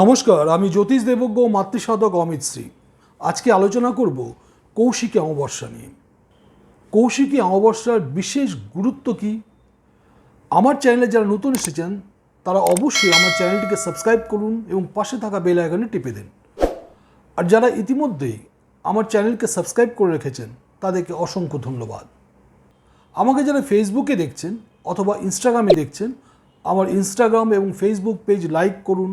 নমস্কার, আমি জ্যোতিষ দেবজ্ঞ মাতৃসাধক অমিত শ্রী। আজকে আলোচনা করব কৌশিকী অমাবস্যা নিয়ে। কৌশিকী অমাবস্যার বিশেষ গুরুত্ব কি? আমার চ্যানেলে যারা নতুন এসেছেন, তারা অবশ্যই আমার চ্যানেলটিকে সাবস্ক্রাইব করুন এবং পাশে থাকা বেল আইকনে টিপে দিন। আর যারা ইতিমধ্যেই আমার চ্যানেলকে সাবস্ক্রাইব করে রেখেছেন, তাদেরকে অসংখ্য ধন্যবাদ। আমাকে যারা ফেসবুকে দেখছেন অথবা ইনস্টাগ্রামে দেখছেন, আমার ইনস্টাগ্রাম এবং ফেসবুক পেজ লাইক করুন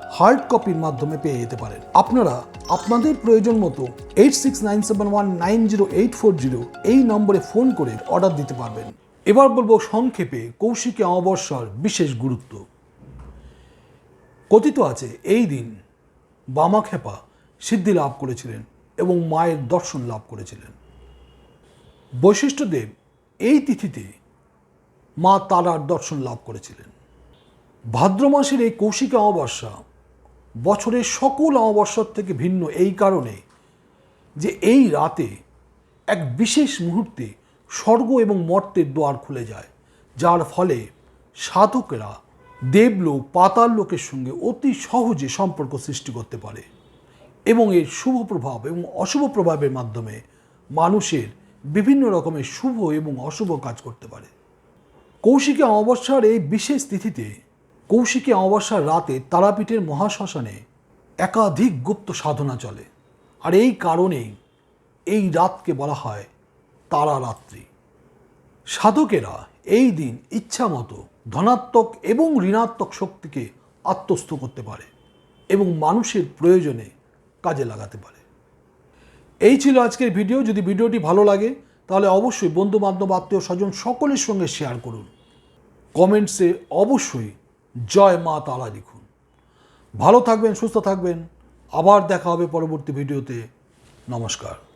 হার্ড কপির মাধ্যমে পেয়ে যেতে পারেন। আপনারা আপনাদের প্রয়োজন মতো eight six nine seven one nine zero eight four zero এই নম্বরে ফোন করে অর্ডার দিতে পারবেন। এবার বলব সংক্ষেপে কৌশিকী অমাবস্যার বিশেষ গুরুত্ব। কথিত আছে, এই দিন বামাখেপা সিদ্ধি লাভ করেছিলেন এবং মায়ের দর্শন লাভ করেছিলেন। বৈশিষ্ট্যদেব এই তিথিতে মা তারার দর্শন লাভ করেছিলেন। ভাদ্র মাসের এই কৌশিক অমাবস্যা বছরের সকল অমাবস্যার থেকে ভিন্ন এই কারণে যে এই রাতে এক বিশেষ মুহূর্তে স্বর্গ এবং মর্তের দ্বার খুলে যায়, যার ফলে সাধকেরা দেবলোক, পাতাল লোকের সঙ্গে অতি সহজে সম্পর্ক সৃষ্টি করতে পারে এবং এর শুভ প্রভাব এবং অশুভ প্রভাবের মাধ্যমে মানুষের বিভিন্ন রকমের শুভ এবং অশুভ কাজ করতে পারে। কৌশিকী অমাবস্যার এই বিশেষ তিথিতে কৌশিকী অমাবস্যার রাতে তারাপীঠের মহাশ্মশানে একাধিক গুপ্ত সাধনা চলে। আর এই কারণেই এই রাতকে বলা হয় তারা রাত্রি সাধকেরা এই দিন ইচ্ছা মতো ধনাত্মক এবং ঋণাত্মক শক্তিকে আত্মস্থ করতে পারে এবং মানুষের প্রয়োজনে কাজে লাগাতে পারে। এই ছিল আজকের ভিডিও। যদি ভিডিওটি ভালো লাগে, তাহলে অবশ্যই বন্ধু বান্ধব আত্মীয় স্বজন সকলের সঙ্গে শেয়ার করুন। কমেন্টসে অবশ্যই জয় মা তালা লিখুন। ভালো থাকবেন সুস্থ থাকবেন। আবার দেখা হবে পরবর্তী ভিডিওতে। নমস্কার।